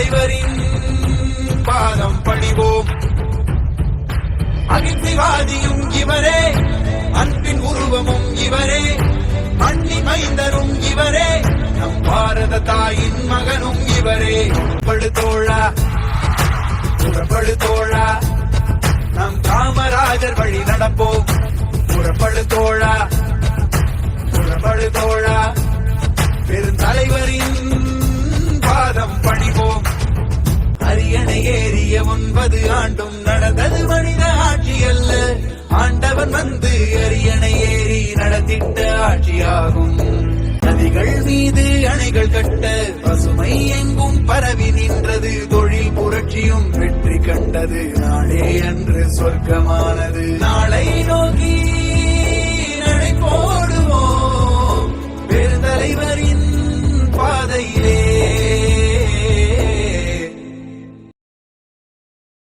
தலைவரின் பாதம் பணிவோம் அகிம்சைவாதியும் இவரே அன்பின் உருவமும் இவரே அண்ணி மைந்தரும் இவரே நம் பாரத தாயின் மகனும் இவரே. படுதோழா புறப்படுதோழா நம் காமராஜர் வழி நடப்போம். புறப்படு தோழா ஏறிய ஒன்பது ஆண்டும் நடந்தது மனித ஆட்சி அல்ல. ஆண்டவன் வந்து அரியணை ஏறி நடத்திட்ட ஆட்சியாகும். நதிகள் மீது அணைகள் கட்ட பசுமை எங்கும் பரவி நின்றது. தொழில் புரட்சியும் வெற்றி கண்டது. நாளே அன்று சொர்க்கமானது.